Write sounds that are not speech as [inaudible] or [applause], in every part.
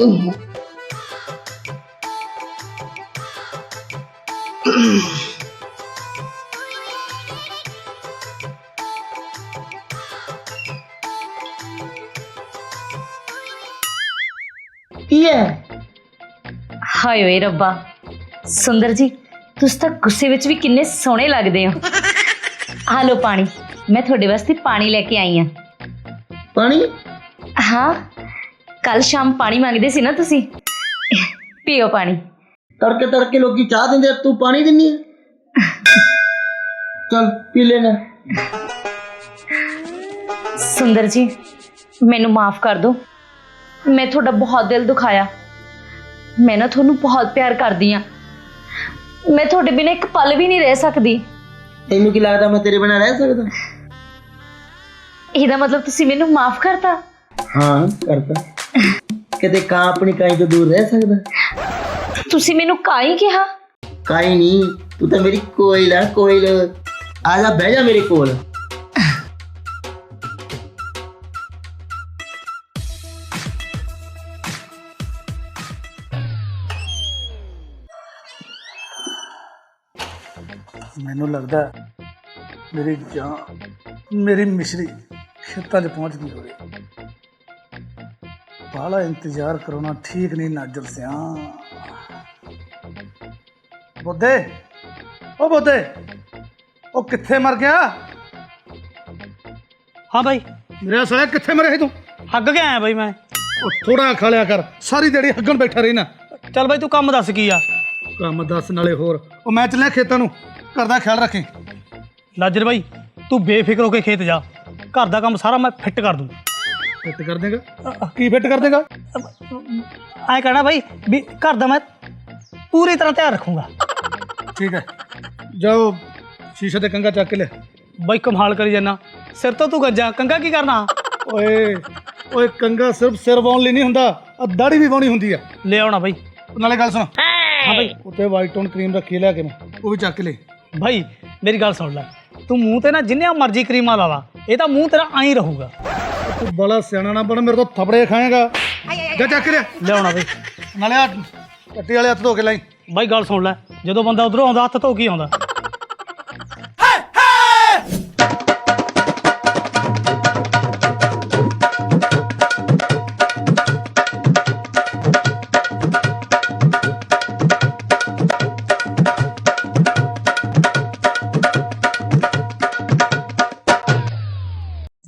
ਕੀ ਹੈ ਹਾਏ ਓਏ ਰੱਬਾ ਸੁੰਦਰ ਜੀ ਤੁਸੀਂ ਤਾਂ ਗੁੱਸੇ ਵਿੱਚ ਵੀ ਕਿੰਨੇ ਸੋਹਣੇ ਲੱਗਦੇ ਹੋ ਆ ਲਓ ਪਾਣੀ ਮੈਂ ਤੁਹਾਡੇ ਵਾਸਤੇ ਪਾਣੀ ਲੈ ਕੇ ਆਈ ਹਾਂ ਪਾਣੀ ਹਾਂ ਕੱਲ ਸ਼ਾਮ ਪਾਣੀ ਮੰਗਦੇ ਸੀ ਨਾ ਤੁਸੀਂ? ਪੀਓ ਪਾਣੀ। ਤੜਕੇ ਤੜਕੇ ਲੋਕੀ ਚਾਹ ਦਿੰਦੇ ਆ, ਤੂੰ ਪਾਣੀ ਦਿੰਨੀ ਹੈ ਚਲ ਪੀ ਲੈਣਾ ਸੁੰਦਰ ਜੀ ਮੈਨੂੰ ਮਾਫ ਕਰ ਦਿਓ ਮੈਂ ਤੁਹਾਡਾ ਬਹੁਤ ਦਿਲ ਦੁਖਾਇਆ। ਮੈਂ ਨਾ ਤੁਹਾਨੂੰ ਬਹੁਤ ਪਿਆਰ ਕਰਦੀ ਆ। ਮੈਂ ਤੁਹਾਡੇ ਬਿਨਾਂ ਇੱਕ ਪਲ ਵੀ ਨਹੀਂ ਰਹਿ ਸਕਦੀ। ਤੈਨੂੰ ਕੀ ਲੱਗਦਾ ਮੈਂ ਤੇਰੇ ਬਿਨਾਂ ਰਹਿ ਸਕਦਾ? ਇਹਦਾ ਮਤਲਬ ਤੁਸੀਂ ਮੈਨੂੰ ਮਾਫ ਕਰਤਾ? ਹਾਂ ਕਰਦਾ ਕਿਤੇ ਕਾਂ ਆਪਣੀ ਕਾਈ ਤੋਂ ਦੂਰ ਰਹਿ ਸਕਦਾ? ਤੁਸੀਂ ਮੈਨੂੰ ਕਾਈ ਕਿਹਾ? ਕਾਈ ਨਹੀਂ ਤੂੰ ਤਾਂ ਮੇਰੀ ਕੋਇਲ ਆ ਕੋਇਲ। ਆ ਜਾ ਬਹਿ ਜਾ ਮੇਰੇ ਕੋਲ। ਮੈਨੂੰ ਲੱਗਦਾ ਹੈ ਮੇਰੀ ਜਾਨ ਮੇਰੀ ਮਿਸ਼ਰੀ ਖੇਤਾਂ 'ਚ ਪਹੁੰਚ ਗਈ ਹੋਵੇ। ਬਾਹਲਾ ਇੰਤਜ਼ਾਰ ਕਰਨਾ ਠੀਕ ਨਹੀਂ ਨਾਜਰ ਸਿਆ। ਬੁੱਧੇ ਉਹ ਬੁੱਧੇ ਉਹ ਕਿੱਥੇ ਮਰ ਗਿਆ? ਹਾਂ ਬਾਈ। ਮੇਰਾ ਸਾਲਿਆ ਕਿੱਥੇ ਮਰਿਆ ਸੀ ਤੂੰ? ਹੱਗ ਕੇ ਆਇਆ ਬਾਈ ਮੈਂ। ਉਹ ਥੋੜਾ ਖਾ ਲਿਆ ਕਰ ਸਾਰੀ ਦਿਹਾੜੀ ਹੱਗਣ ਬੈਠਾ ਰਹਿਣਾ। ਚੱਲ ਬਾਈ ਤੂੰ ਕੰਮ ਦੱਸ ਕੀ ਆ? ਕੰਮ ਦੱਸ ਨਾਲੇ ਹੋਰ। ਉਹ ਮੈਂ ਚੱਲਿਆ ਖੇਤਾਂ ਨੂੰ ਕਰਦਾ ਖਿਆਲ ਰੱਖੀ। ਲਾਜਰ ਬਾਈ ਤੂੰ ਬੇਫਿਕਰ ਹੋ ਕੇ ਖੇਤ ਜਾ। ਘਰ ਦਾ ਕੰਮ ਸਾਰਾ ਮੈਂ ਫਿੱਟ ਕਰ ਦੂੰ। ਫਿੱਟ ਕਰ ਦੇਗਾ। ਕੀ ਫਿੱਟ ਕਰ ਦੇਗਾ? ਐ ਕਹਿਣਾ ਬਾਈ ਵੀ ਘਰ ਦਾ ਮੈਂ ਪੂਰੀ ਤਰ੍ਹਾਂ ਧਿਆਨ ਰੱਖੂੰਗਾ। ਠੀਕ ਹੈ। ਜਾਓ ਸ਼ੀਸ਼ੇ ਤੇ ਕੰਗਾ ਚੱਕ ਕੇ ਲੈ ਬਾਈ ਕਮਾਲ ਕਰੀ ਜਾਨਾ। ਸਿਰ ਤੋਂ ਤੂੰ ਗੱਜਾ। ਕੰਗਾ ਕੀ ਕਰਨਾ? ਓਏ ਓਏ ਕੰਗਾ ਸਿਰਫ ਸਿਰ ਵਾਉਣ ਲਈ ਨਹੀਂ ਹੁੰਦਾ ਆ ਦਾੜੀ ਵੀ ਵਾਉਣੀ ਹੁੰਦੀ ਆ। ਲੈ ਆਉਣਾ ਬਾਈ। ਨਾਲੇ ਗੱਲ ਸੁਣ। ਹਾਂ ਬਾਈ। ਉੱਤੇ ਵਾਈਟ ਟੋਨ ਕਰੀਮ ਰੱਖੀ ਲਿਆ ਕੇ ਮੈਂ। ਉਹ ਵੀ ਚੱਕ ਕੇ ਲੈ। ਬਾਈ ਮੇਰੀ ਗੱਲ ਸੁਣ ਲੈ। ਤੂੰ ਮੂੰਹ ਤੇ ਨਾ ਜਿੰਨੀਆਂ ਮਰਜ਼ੀ ਕਰੀਮਾਂ ਲਾ ਲਾ। ਇਹ ਤਾਂ ਮੂੰਹ ਤੇਰਾ ਐਂ ਰਹੂਗਾ। ਤੂੰ ਬੜਾ ਸਿਆਣਾ ਨਾ ਬਣ ਮੇਰੇ ਤੋਂ ਥਪੜੇ ਖਾਏਗਾ। ਜਾ ਚੱਕ ਲਿਆ। ਲੈ ਆਉਣਾ ਬਾਈ। ਨਾਲੇ ਆ ਕੱਟੀ ਵਾਲੇ ਹੱਥ ਧੋ ਕੇ ਲਈ। ਬਾਈ ਗੱਲ ਸੁਣ ਲੈ। ਜਦੋਂ ਬੰਦਾ ਉਧਰੋਂ ਆਉਂਦਾ ਹੱਥ ਧੋ ਕੇ ਹੀ ਆਉਂਦਾ।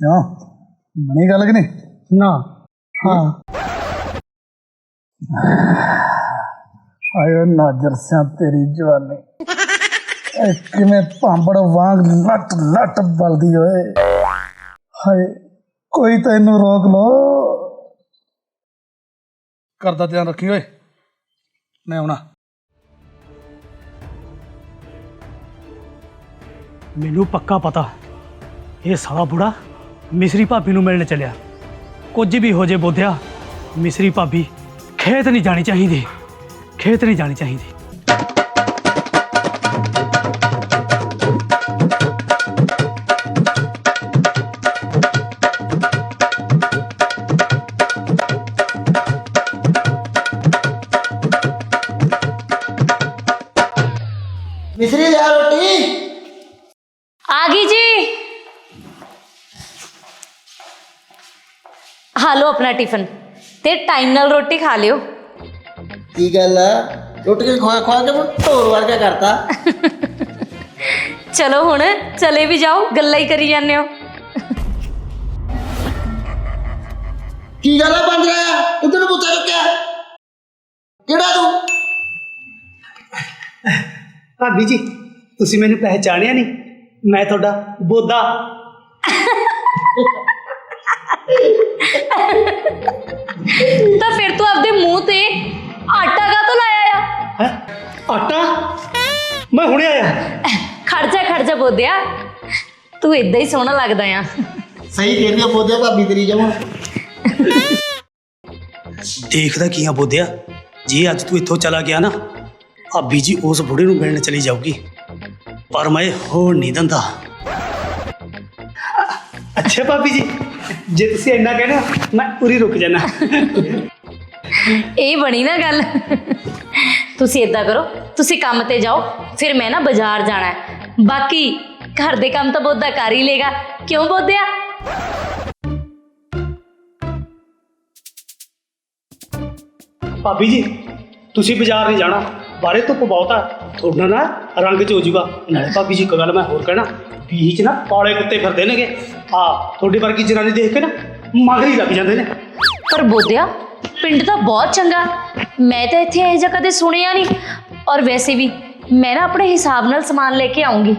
ਕਿਉਂ? ਬਣੀ ਗੱਲ ਕਿ ਨਹੀਂ ਨਾ ਹਾਂ ਆਇਓ ਨਾਜਰ ਸਿਆ ਤੇਰੀ ਜਵਾਨੀ ਇਹ ਕਿਵੇਂ ਭਾਂਬੜ ਵਾਂਗ ਲੱਟ ਲੱਟ ਬਲਦੀ ਓਏ ਹਾਏ ਕੋਈ ਤੈਨੂੰ ਰੋਕ ਲੋ ਕਰਦਾ ਧਿਆਨ ਰੱਖੀ ਓਏ ਮੈਂ ਆਉਣਾ ਮੈਨੂੰ ਪੱਕਾ ਪਤਾ ਇਹ ਸਾਲਾ ਬੁੜਾ ਮਿਸਰੀ ਭਾਬੀ ਨੂੰ ਮਿਲਣ ਚੱਲਿਆ। ਕੁਝ ਵੀ ਹੋ ਜੇ ਬੋਧਿਆ, ਮਿਸਰੀ ਭਾਬੀ ਖੇਤ ਨਹੀਂ ਜਾਣੀ ਚਾਹੀਦੀ। ਖੇਤ ਨਹੀਂ ਜਾਣੀ ਚਾਹੀਦੀ। ਆਪਣਾ ਟਿਫਨ ਤੇ ਟਾਈਮ ਨਾਲ ਰੋਟੀ ਖਾ ਲਿਓ। ਕੀ ਗੱਲ ਆ? ਰੋਟੀ ਖਵਾ ਖਵਾ ਕੇ ਮੈਂ ਢੋਰ ਵਰਗਾ ਕਰਤਾ। ਚਲੋ ਹੁਣ ਚਲੇ ਵੀ ਜਾਓ ਗੱਲਾਂ ਹੀ ਕਰੀ ਜਾਂਦੇ ਹੋ। ਕੀ ਗੱਲ ਆ ਬੰਦ ਰਿਹਾ ਇੱਧਰ ਨੂੰ ਪੁੱਛਾ ਚੁੱਕਿਆ। ਕਿਹੜਾ ਤੂੰ? ਭਾਬੀ ਜੀ ਤੁਸੀਂ ਮੈਨੂੰ ਪਹਿਚਾਣਿਆ ਨਹੀਂ ਮੈਂ ਤੁਹਾਡਾ ਬੋਦਾ। [laughs] ਬੋਦਿਆ ਤੂੰ ਇਦਾਂ ਹੀ ਸੋਹਣਾ ਲੱਗਦਾ ਆ। ਸਹੀ ਕਹਿੰਦੀ ਆ ਬੋਦੇ ਭਾਬੀ ਤੇਰੀ ਜਮਾ। ਦੇਖਦਾ ਕੀ ਆ ਬੋਧਿਆ? ਜੇ ਅੱਜ ਤੂੰ ਇੱਥੋਂ ਚਲਾ ਗਿਆ ਨਾ ਭਾਬੀ ਜੀ ਉਸ ਬੁੜੇ ਨੂੰ ਮਿਲਣ ਚਲੀ ਜਾਊਗੀ। ਪਰ ਮੈਂ ਹੋਣ ਨਹੀਂ ਦਿੰਦਾ। ਅੱਛਾ ਭਾਬੀ ਜੀ ਜੇ ਤੁਸੀਂ ਇੰਨਾ ਕਹਿਣਾ ਮੈਂ ਉਰੀ ਰੁਕ ਜਾਣਾ। ਇਹ ਬਣੀ ਨਾ ਗੱਲ। ਤੁਸੀਂ ਇਦਾਂ ਕਰੋ ਤੁਸੀਂ ਕੰਮ ਤੇ ਜਾਓ ਫਿਰ ਮੈਂ ਨਾ ਬਾਜ਼ਾਰ ਜਾਣਾ ਹੈ। ਬਾਕੀ ਘਰ ਦੇ ਕੰਮ ਤਾਂ ਬੋਧਾ ਕਰ ਹੀ ਲੇਗਾ ਕਿਉਂ ਬੋਧਿਆ? ਭਾਬੀ ਜੀ ਤੁਸੀਂ ਬਾਜ਼ਾਰ ਨਹੀਂ ਜਾਣਾ। ਬਾਰੇ ਧੁੱਪ ਬਹੁਤ ਆ। ਤੁਹਾਡਾ ਨਾ ਰੰਗ ਚ ਹੋ ਜਾਊਗਾ। ਨਾਲੇ ਭਾਬੀ ਜੀ ਇੱਕ ਗੱਲ ਮੈਂ ਹੋਰ ਕਹਿਣਾ। ਬੀਚ ਨਾ ਕਾਲੇ ਕੁੱਤੇ ਫਿਰਦੇ ਨੇਗੇ। ਆ ਤੁਹਾਡੀ ਵਰਗੀ ਜਨਾਨੀ ਦੇਖ ਕੇ ਨਾ ਮਗਰੀ ਲੱਗ ਜਾਂਦੇ ਨੇ। ਪਰ ਬੋਧਿਆ ਪਿੰਡ ਤਾਂ ਬਹੁਤ ਚੰਗਾ। ਮੈਂ ਤਾਂ ਇੱਥੇ ਇਹ ਜਗ੍ਹਾ ਕਦੇ ਸੁਣਿਆ ਨਹੀਂ। ਔਰ ਵੈਸੇ ਵੀ ਮੈਂ ਨਾ ਆਪਣੇ ਹਿਸਾਬ ਨਾਲ ਸਮਾਨ ਲੈ ਕੇ ਆਉਂਗੀ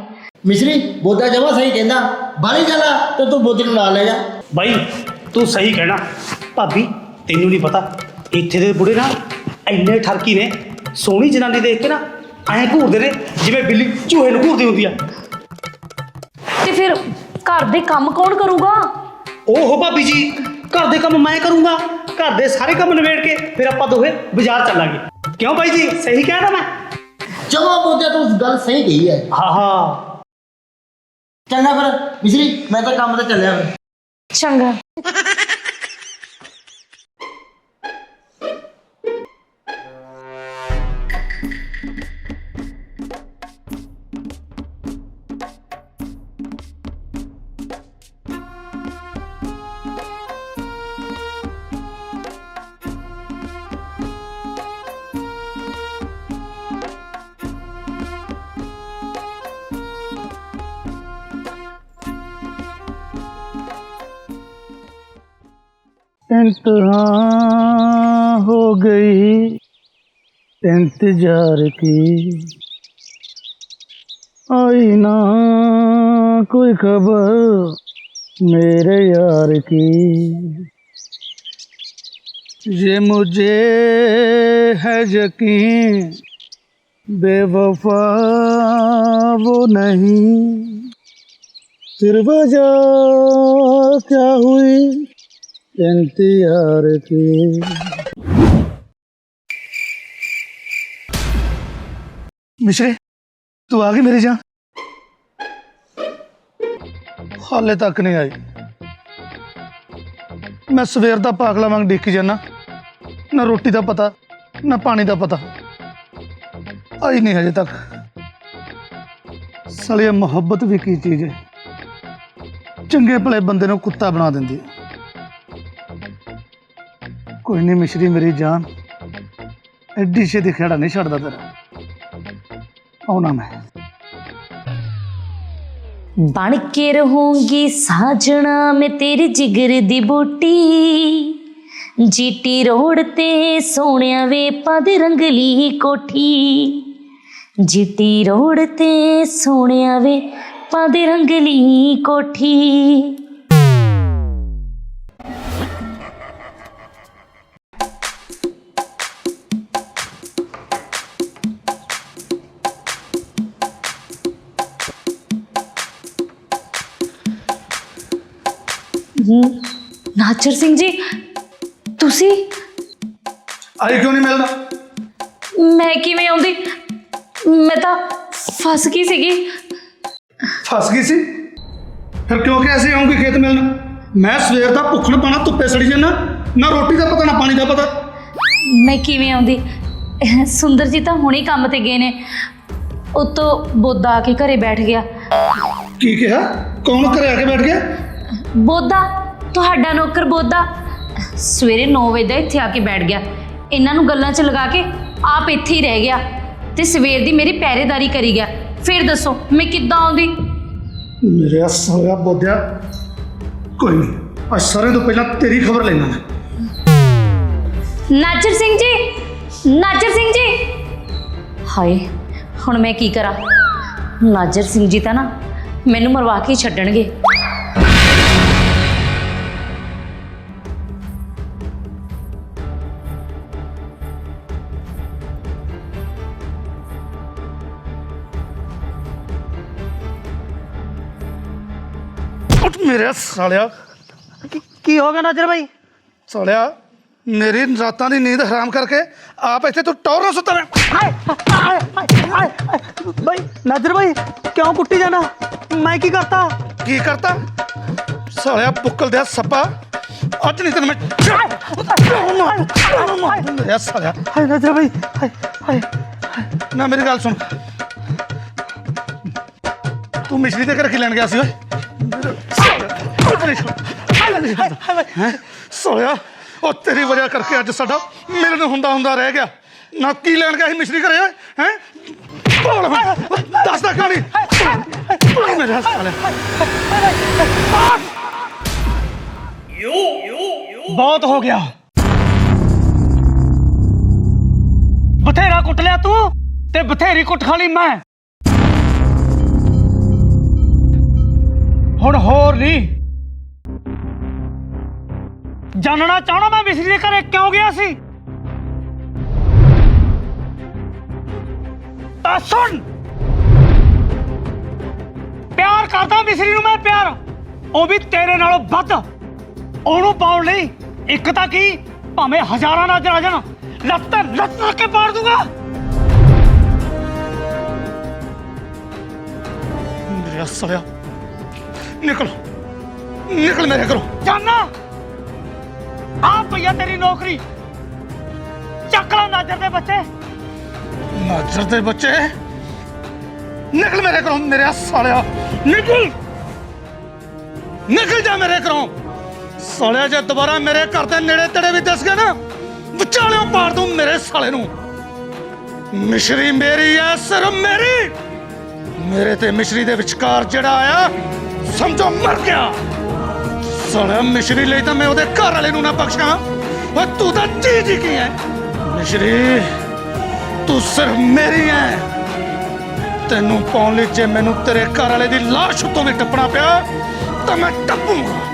ਮਿਸਰੀ ਬੋਦਾ ਜਮਾ ਸਹੀ ਕਹਿੰਦਾ ਬਾਲੀ ਜਾਣਾ ਤੇ ਤੂੰ ਬੋਦੀ ਨੂੰ ਨਾਲ ਲੈ ਜਾ ਬਾਈ ਤੂੰ ਸਹੀ ਕਹਿਣਾ ਭਾਬੀ ਤੈਨੂੰ ਨਹੀਂ ਪਤਾ ਇੱਥੇ ਦੇ ਬੁੜੇ ਨਾ ਇੰਨੇ ਠਰਕੀ ਨੇ ਸੋਹਣੀ ਜਨਾਨੀ ਦੇਖ ਕੇ ਨਾ ਐਂ ਘੂਰਦੇ ਨੇ ਜਿਵੇਂ ਬਿੱਲੀ ਚੂਹੇ ਨੂੰ ਘੂਰਦੀ ਹੁੰਦੀ ਆ ਤੇ ਫਿਰ ਘਰ ਦੇ ਕੰਮ ਕੌਣ ਕਰੂਗਾ ਓਹੋ ਭਾਬੀ ਜੀ ਘਰ ਦੇ ਕੰਮ ਮੈਂ ਕਰੂੰਗਾ ਘਰ ਦੇ ਸਾਰੇ ਕੰਮ ਨਿਬੇੜ ਕੇ ਫਿਰ ਆਪਾਂ ਦੋਵੇਂ ਬਾਜ਼ਾਰ ਚੱਲਾਂਗੇ ਕਿਉਂ ਬਾਈ ਜੀ ਸਹੀ ਕਹਿ ਰਿਹਾ ਮੈਂ ਜਮਾ ਬੋਦਾ ਤੂੰ ਗੱਲ ਸਹੀ ਕਹੀ ਹੈ। ਹਾਂ ਹਾਂ। ਚੰਗਾ ਫਿਰ ਮਿਸਰੀ ਮੈਂ ਤਾਂ ਕੰਮ ਤੇ ਚੱਲਿਆ ਫਿਰ। ਚੰਗਾ। इंतहा हो गई। इंतज़ार की। आई ना कोई खबर मेरे यार की। ये मुझे है यकीन, बेवफा वो नहीं। फिर वजह क्या हुई? ਚਿੰਤੀ ਹਾਰਤੀ ਮਿਸ਼ਰੇ, ਤੂੰ ਆ ਗਈ ਮੇਰੇ ਜਾਂ? ਹਾਲੇ ਤੱਕ ਨਹੀਂ ਆਈ। ਮੈਂ ਸਵੇਰ ਦਾ ਪਾਗਲਾ ਵਾਂਗ ਡਿੱਕ ਜਾਣਾ ਨਾ ਰੋਟੀ ਦਾ ਪਤਾ, ਨਾ ਪਾਣੀ ਦਾ ਪਤਾ। ਆਈ ਨਹੀਂ ਹਜੇ ਤੱਕ। ਸਲੇ ਮੁਹੱਬਤ ਵੀ ਕੀ ਚੀਜ਼ ਹੈ। ਚੰਗੇ ਭਲੇ ਬੰਦੇ ਨੂੰ ਕੁੱਤਾ ਬਣਾ ਦਿੰਦੀ ਹੈ। ਕੋਈ ਨਹੀਂ ਮਿਸ਼ਰੀ ਮੇਰੀ ਜਾਨ। ਐਡੀ ਛੇਤੀ ਖੇੜਾ ਨਹੀਂ ਛੱਡਦਾ ਤੇਰਾ। ਆਉਣਾ ਮੈਂ। ਬਣ ਕੇ ਰਹੂੰਗੀ ਸਾਜਣਾ ਮੈਂ ਤੇਰੀ ਜਿਗਰ ਦੀ ਬੂਟੀ। ਜੀਟੀ ਰੋਡ ਤੇ ਸੋਹਣਿਆ ਵੇ ਪਦ ਰੰਗਲੀ ਕੋਠੀ। ਜੀਟੀ ਰੋਡ ਤੇ ਸੋਹਣਿਆ ਵੇ ਪਦ ਰੰਗਲੀ ਕੋਠੀ। ਨਾਚਰ ਸਿੰਘ ਜੀ ਤੁਸੀਂ? ਆਈ ਕਿਉਂ ਨਹੀਂ ਮਿਲਦਾ? ਮੈਂ ਕਿਵੇਂ ਆਉਂਦੀ? ਮੈਂ ਤਾਂ ਫਸ ਗਈ ਸੀਗੀ। ਫਸ ਗਈ ਸੀ? ਫਿਰ ਕਿਉਂ ਕਿ ਐਸੇ ਆਉਂਗੀ ਖੇਤ ਮਿਲਣ? ਮੈਂ ਸਵੇਰ ਦਾ ਭੁੱਖਣ ਪਾਣਾ ਧੁੱਪੇ ਸੜੀ ਜਾਂਦਾ ਨਾ ਰੋਟੀ ਦਾ ਪਤਾ ਨਾ ਪਾਣੀ ਦਾ ਪਤਾ। ਮੈਂ ਕਿਵੇਂ ਆਉਂਦੀ? ਸੁੰਦਰ ਜੀ ਤਾਂ ਹੁਣੇ ਕੰਮ ਤੇ ਗਏ ਨੇ। ਉਤੋਂ ਬੋਦਾ ਆ ਕੇ ਘਰੇ ਬੈਠ ਗਿਆ। ਕੀ ਕਿਹਾ? ਕੌਣ ਘਰੇ ਆ ਕੇ ਬੈਠ ਗਿਆ? ਬੋਦਾ ਤੁਹਾਡਾ ਨੌਕਰ ਬੋਦਾ। ਸਵੇਰੇ 9 ਵਜੇ ਦਾ ਇੱਥੇ ਆ ਕੇ ਬੈਠ ਗਿਆ। ਇਹਨਾਂ ਨੂੰ ਗੱਲਾਂ 'ਚ ਲਗਾ ਕੇ ਆਪ ਇੱਥੇ ਹੀ ਰਹਿ ਗਿਆ ਤੇ ਸਵੇਰ ਦੀ ਮੇਰੀ ਪਹਿਰੇਦਾਰੀ ਕਰੀ ਗਿਆ। ਫਿਰ ਦੱਸੋ ਮੈਂ ਕਿੱਦਾਂ ਆਉਂਦੀ? ਮੇਰੇ ਹੱਸ ਹੋਇਆ ਬੋਧਿਆ। ਕੋਈ ਨਹੀਂ ਅੱਜ ਸਾਰਿਆਂ ਤੋਂ ਪਹਿਲਾਂ ਤੇਰੀ ਖਬਰ ਲੈਣਾ ਮੈਂ। ਨਾਜਰ ਸਿੰਘ ਜੀ ਨਾਜਰ ਸਿੰਘ ਜੀ। ਹਾਏ ਹੁਣ ਮੈਂ ਕੀ ਕਰਾਂ? ਨਾਜਰ ਸਿੰਘ ਜੀ ਤਾਂ ਨਾ ਮੈਨੂੰ ਮਰਵਾ ਕੇ ਛੱਡਣਗੇ। ਮੇਰੇ ਸਾਲਿਆ ਕੀ ਹੋ ਗਿਆ ਨਾਜਰ ਭਾਈ ਸਾਲਿਆ ਮੇਰੀ ਰਾਤਾਂ ਦੀ ਨੀਂਦ ਹਰਾਮ ਕਰਕੇ ਆਪ ਇੱਥੇ ਤੂੰ ਟੌਰ ਨਾ ਸੁੱਤਾ ਰਹਿ ਭਾਈ ਨਾਜਰ ਭਾਈ ਕਿਉਂ ਕੁੱਟੀ ਜਾਣਾ ਮੈਂ ਕੀ ਕਰਤਾ ਕੀ ਕਰਤਾ ਸਾਲਿਆ ਬੁੱਕਲ ਦਿਆ ਸੱਪਾ ਅੱਜ ਨਹੀਂ ਤੈਨੂੰ ਮੈਂ ਮੇਰਾ ਸਾਲਿਆ ਹਾਏ ਨਜ਼ਰ ਬਈ ਹਾਏ ਹਾਏ ਨਾ ਮੇਰੀ ਗੱਲ ਸੁਣ ਤੂੰ ਮਿਸ਼ਰੀ ਦੇ ਘਰ ਕੀ ਲੈਣ ਗਿਆ ਸੀ ਓਏ ਹੈਂ? ਸੋਇਆ ਉਹ ਤੇਰੀ ਵਜ੍ਹਾ ਕਰਕੇ ਅੱਜ ਸਾਡਾ ਮਿਲਣ ਹੁੰਦਾ ਹੁੰਦਾ ਰਹਿ ਗਿਆ। ਨਾ ਕੀ ਲੈਣ ਗਿਆ ਸੀ ਮਿਸ਼ਰੀ ਘਰੇ ਹੈ? ਬੋਲ ਦੱਸ ਦਾ ਕਹਾਣੀ। ਮੇਰਾ ਸਾਲਿਆ। ਬਹੁਤ ਹੋ ਗਿਆ। ਬਥੇਰਾ ਕੁੱਟ ਲਿਆ ਤੂੰ ਤੇ ਬਥੇਰੀ ਕੁੱਟ ਖਾ ਲਈ ਮੈਂ। ਹੁਣ ਹੋਰ ਨਹੀਂ। ਜਾਣਨਾ ਚਾਹਣਾ ਮੈਂ ਮਿਸਰੀ ਦੇ ਘਰੇ ਕਿਉਂ ਗਿਆ ਸੀ ਤਾਂ ਸੁਣ ਪਿਆਰ ਕਰਦਾ ਮਿਸਰੀ ਨੂੰ ਮੈਂ ਪਿਆਰ ਉਹ ਵੀ ਤੇਰੇ ਨਾਲੋਂ ਵੱਧ ਉਹਨੂੰ ਪਾਉਣ ਲਈ ਇੱਕ ਤਾਂ ਕੀ ਭਾਵੇਂ ਹਜ਼ਾਰਾਂ ਨਜ਼ਰ ਆ ਜਾਣ ਲੱਤ ਲੱਤ ਲਾ ਕੇ ਪਾੜ ਦੂੰਗਾ ਮੇਰਾ ਸਾਲਿਆ ਨਿਕਲ ਨਿਕਲ ਮੇਰੇ ਘਰੋਂ ਜਾਨਾ ਆ ਪਈਆ ਤੇਰੀ ਨੌਕਰੀ। ਚੱਕ ਲੈ ਨਜ਼ਰ ਦੇ ਬੱਚੇ। ਨਾਜਰ ਦੇ ਬੱਚੇ? ਨਿਕਲ ਮੇਰੇ ਘਰੋਂ, ਮੇਰੇ ਸਾਲਿਆ। ਨਿਕਲ! ਨਿਕਲ ਜਾ ਮੇਰੇ ਘਰੋਂ। ਸਾਲਿਆ, ਜੇ ਦੁਬਾਰਾ ਮੇਰੇ ਘਰ ਦੇ ਨੇੜੇ ਤੇੜੇ ਵੀ ਦਿਸ ਗਿਆ ਨਾ, ਵਿਚਾਲਿਓ ਪਾੜ ਦੂੰ ਮੇਰੇ ਸਾਲੇ ਨੂੰ। ਮਿਸ਼ਰੀ ਮੇਰੀ ਐ, ਸਿਰ ਮੇਰੀ। ਮੇਰੇ ਤੇ ਮਿਸ਼ਰੀ ਦੇ ਵਿਚਕਾਰ ਜਿਹੜਾ ਆਇਆ, ਸਮਝੋ, ਮਰ ਗਿਆ। ਸਾਲਿਆ ਮਿਸ਼ਰੀ ਲਈ ਤਾਂ ਮੈਂ ਉਹਦੇ ਘਰ ਵਾਲੇ ਨੂੰ ਨਾ ਬਖਸ਼ਾਂ। ਓਏ, ਤੂੰ ਤਾਂ ਜੀ ਜੀ ਕੀ ਹੈ ਮਿਸ਼ਰੀ, ਤੂੰ ਸਿਰਫ ਮੇਰੀ ਹੈ ਤੈਨੂੰ ਪਾਉਣ ਲਈ ਜੇ ਮੈਨੂੰ ਤੇਰੇ ਘਰ ਵਾਲੇ ਦੀ ਲਾਸ਼ ਉੱਤੋਂ ਵੀ ਟੱਪਣਾ ਪਿਆ, ਤਾਂ ਮੈਂ ਟੱਪੂਗਾ।